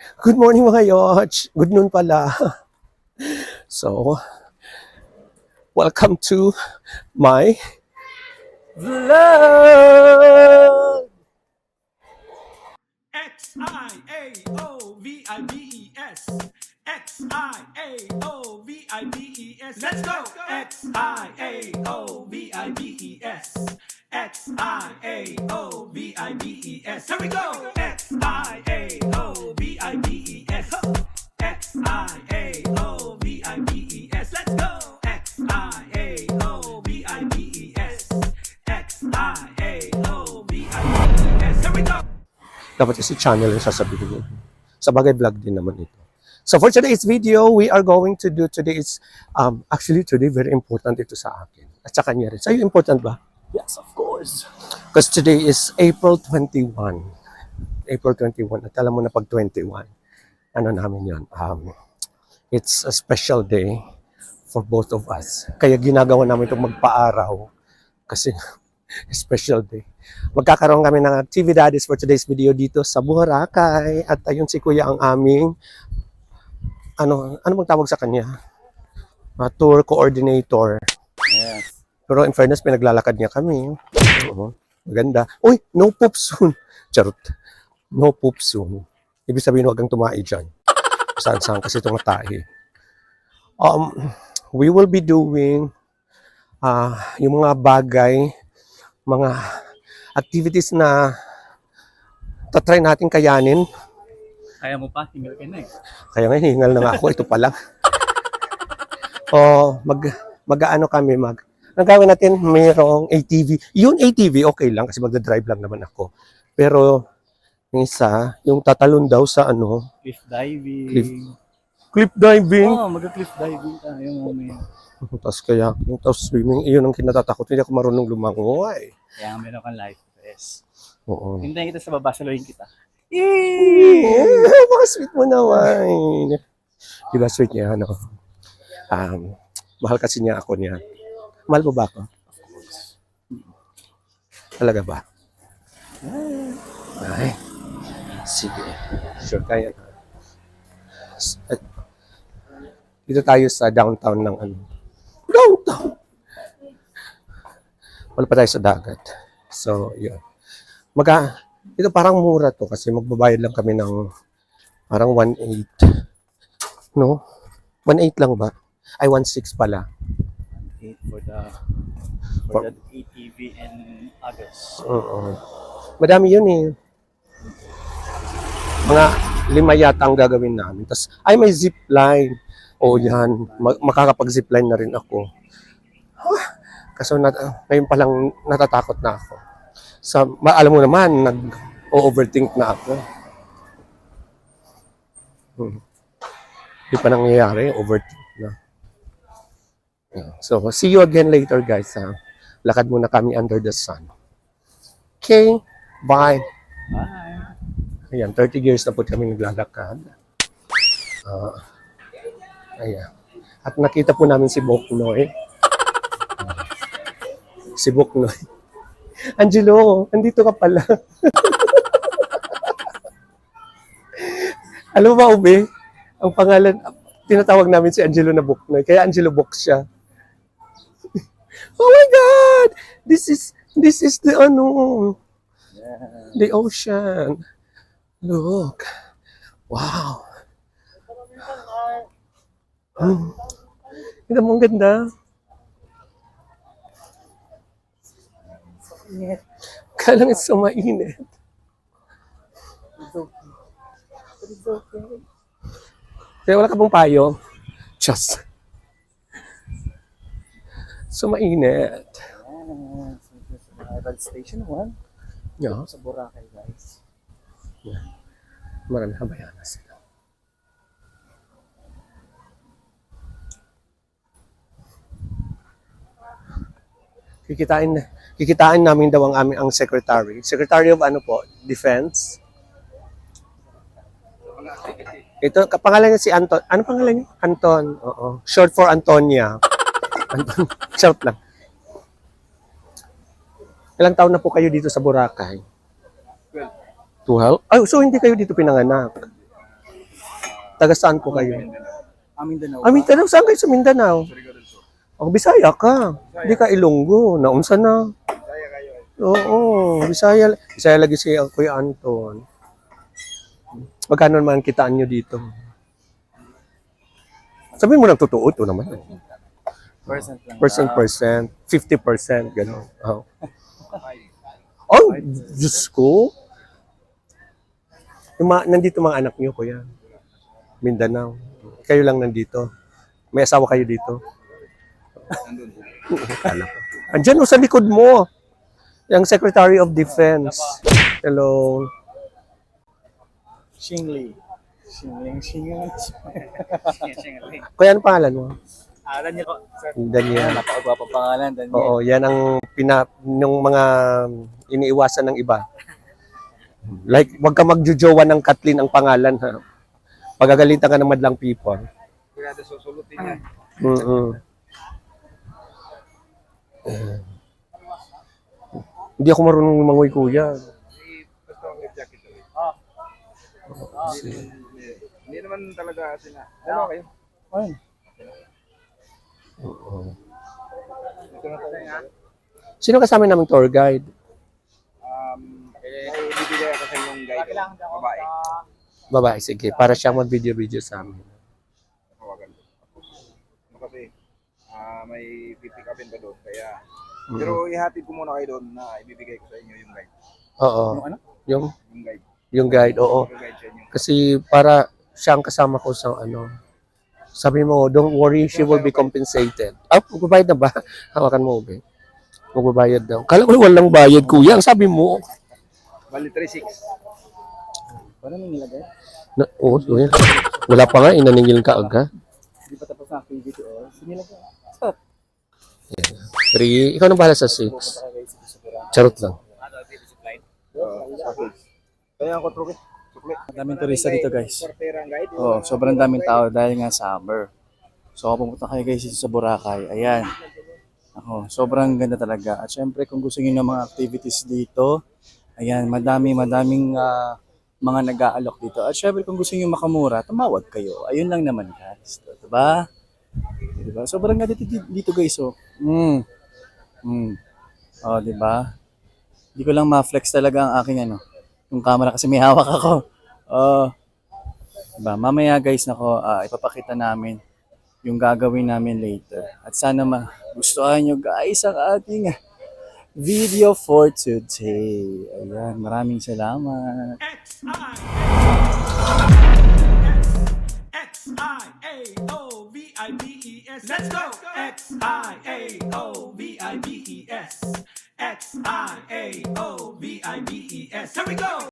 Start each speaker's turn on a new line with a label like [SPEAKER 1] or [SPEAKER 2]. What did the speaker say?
[SPEAKER 1] Good morning mga yots. Good noon pala. So, welcome to my vlog!
[SPEAKER 2] X-I-A-O-V-I-B-E-S X-I-A-O-V-I-B-E-S Let's go! X-I-A-O-V-I-B-E-S X-I-A-O-V-I-B-E-S Here we go! X-I-A-O-V-I-B-E-S
[SPEAKER 1] Dapat kasi channel yung sasabihin. Sa bagay vlog din naman ito. So for today's video, we are going to do today is, um, actually today very important ito sa akin. At sa kanya rin. Sa'yo important ba?
[SPEAKER 2] Yes, of course.
[SPEAKER 1] Because today is April 21. April 21. At alam mo na pag 21, ano namin yon um, it's a special day for both of us. Kaya ginagawa namin itong magpa-araw kasi special day. Magkakaroon kami ng activities for today's video dito sa Boracay. At ayun si Kuya ang aming ano, ano bang tawag sa kanya? Ah, tour coordinator.
[SPEAKER 2] Yes.
[SPEAKER 1] Pero in fairness, pinaglalakad niya kami. Oo. Maganda. Uy, no poop soon. Charot. No poop soon. Ibig sabihin, huwag kang tumae dyan. Saan-saan kasi itong tahi. Um, we will be doing ah yung mga bagay, mga activities na tatry natin kayanin.
[SPEAKER 2] Kaya mo pa, hingal ka na eh.
[SPEAKER 1] Kaya nga, hingal na nga ako. Ito pa lang. o, mag, mag-ano kami, mag, ang gawin natin, mayroong ATV. Yung ATV, okay lang kasi magda-drive lang naman ako. Pero, yung isa, yung tatalon daw sa ano,
[SPEAKER 2] Cliff diving.
[SPEAKER 1] Cliff cliff diving.
[SPEAKER 2] Oo, oh, mag-cliff diving tayo mamaya.
[SPEAKER 1] Tapos kaya, yung tapos swimming, iyon ang kinatatakot. Hindi ako marunong lumangoy.
[SPEAKER 2] Kaya meron kang life vest.
[SPEAKER 1] Oo.
[SPEAKER 2] Hintayin kita sa baba, saluhin kita.
[SPEAKER 1] Eh, Baka sweet mo naman. Di ba sweet niya, ano? Um, mahal kasi niya ako niya. Mahal mo ba ako? Talaga ba? Ay, sige. Sure kaya Dito tayo sa downtown ng ano. Downtown! Wala pa tayo sa dagat. So, yun. Maga, ito parang mura to kasi magbabayad lang kami ng parang 1.8. No? 1.8 lang ba? Ay, 1.6 pala.
[SPEAKER 2] For the
[SPEAKER 1] For-
[SPEAKER 2] for the ATV and others.
[SPEAKER 1] Oo. Madami yun eh. Mga lima yata ang gagawin namin. Tapos, ay may zip line. O yan, Ma- makakapag-zip line na rin ako. Kaso na, ngayon pa lang natatakot na ako. Sa, ma- alam mo naman, nag-overthink na ako. Hmm. Di pa nangyayari, overthink na. So, see you again later guys. Ha? Lakad muna kami under the sun. Okay, bye.
[SPEAKER 2] Bye!
[SPEAKER 1] Ayan, 30 years na po kami naglalakad. Ah, ayan. At nakita po namin si Boknoy. Si Boknoy. Angelo, andito ka pala. Alam ba, Ube? Ang pangalan, tinatawag namin si Angelo na Boknoy. Kaya Angelo Bok siya. oh my God! This is, this is the, ano, the ocean. Look. Wow. Hmm. Tignan mo, ang ganda. Kaya lang it's so mainit. Kaya wala ka bang payo? Just. So mainit.
[SPEAKER 2] Arrival Station 1.
[SPEAKER 1] Yeah.
[SPEAKER 2] Sa Boracay, guys.
[SPEAKER 1] Marami habayana sila. Kikitain kikitain namin daw ang aming ang secretary. Secretary of ano po? Defense. Ito, kapangalan niya si Anton. Ano pangalan niya? Anton. Oo. Short for Antonia. Anton. Short lang. Ilang taon na po kayo dito sa Boracay? 12. 12? Ay, so hindi kayo dito pinanganak? Taga saan po kayo?
[SPEAKER 3] Amin Mindanao.
[SPEAKER 1] Ah, Mindanao. Saan kayo sa Mindanao? Oh, Bisaya ka. Hindi ka Ilonggo. Naunsa na. Oo, Bisaya. Bisaya lagi si Kuya Anton. Magkano naman kitaan nyo dito? Sabihin mo ng totoo ito naman.
[SPEAKER 3] Percent lang.
[SPEAKER 1] Percent, percent, 50%, gano'n. Oh. oh, Diyos ko. Yung mga, nandito mga anak niyo, kuya. Mindanao. Kayo lang nandito. May asawa kayo dito. Ko. Andyan o sa likod mo. Yung Secretary of Defense. Hello.
[SPEAKER 3] Shingli. Shingling, shingling.
[SPEAKER 1] Kuya, ano pangalan mo?
[SPEAKER 3] Ah, Daniel po. Sir.
[SPEAKER 1] Daniel.
[SPEAKER 3] Napakagwapo pangalan, Daniel.
[SPEAKER 1] Oo, yan ang pina, yung mga iniiwasan ng iba. Like, wag ka magjujowa ng Kathleen ang pangalan, ha? Pagagalitan ka ng madlang people.
[SPEAKER 4] Kaya susulutin niya.
[SPEAKER 1] Mm Hindi ako marunong lumangoy, kuya.
[SPEAKER 3] Ah.
[SPEAKER 4] Hindi, naman talaga sina. Ano kayo?
[SPEAKER 3] Ayun.
[SPEAKER 4] Nga.
[SPEAKER 1] Sino kasama namin tour guide?
[SPEAKER 4] Um, may bibigay ako sa inyong guide. Babae.
[SPEAKER 1] Babae, sige. Para siyang mag-video-video sa amin.
[SPEAKER 4] Tawagan ko. Ano kasi, may pipick upin pa doon. Kaya, pero ihatid ko muna kayo doon na ibibigay ko sa inyo yung guide.
[SPEAKER 1] Oo.
[SPEAKER 3] Yung ano?
[SPEAKER 1] Yung,
[SPEAKER 4] Yung guide.
[SPEAKER 1] yung guide, oo.
[SPEAKER 4] Yung guide.
[SPEAKER 1] Kasi para siyang kasama ko sa ano. Sabi mo, don't worry, she will be compensated. Ah, magbabayad na ba? Hawakan mo, be. Magbabayad daw. Kala ko walang bayad, kuya. Ang sabi mo,
[SPEAKER 4] Bali 3-6.
[SPEAKER 3] Paano may nilagay?
[SPEAKER 1] na, oh, kuya. Wala pa nga, inaningil ka agad.
[SPEAKER 3] Hindi pa tapos na activity oh. Sinilagay.
[SPEAKER 1] Three, ikaw nang bahala sa six. Charot lang.
[SPEAKER 4] Kaya ako truke.
[SPEAKER 3] Daming turista dito guys. Oh, sobrang daming tao dahil nga summer. So pumunta kayo guys dito sa Boracay, ayan. Ako, sobrang ganda talaga. At syempre kung gusto niyo ng mga activities dito, ayan, madami madaming ah, mga nag-aalok dito. At syempre kung gusto niyo makamura, tumawag kayo. Ayun lang naman guys. Diba? Diba? Sobrang ganda dito, dito guys. Oh. Mm. Mm. Oh, diba? Hindi ko lang ma-flex talaga ang aking ano, yung camera kasi may hawak ako. Oh. Diba? Mamaya guys, nako, ah, ipapakita namin yung gagawin namin later. At sana magustuhan nyo guys ang ating video for today. Ayan, maraming salamat.
[SPEAKER 2] X I X I A O V I B E S. Let's go. X I A O V I B E S. X I A O V I B E S. Here we go.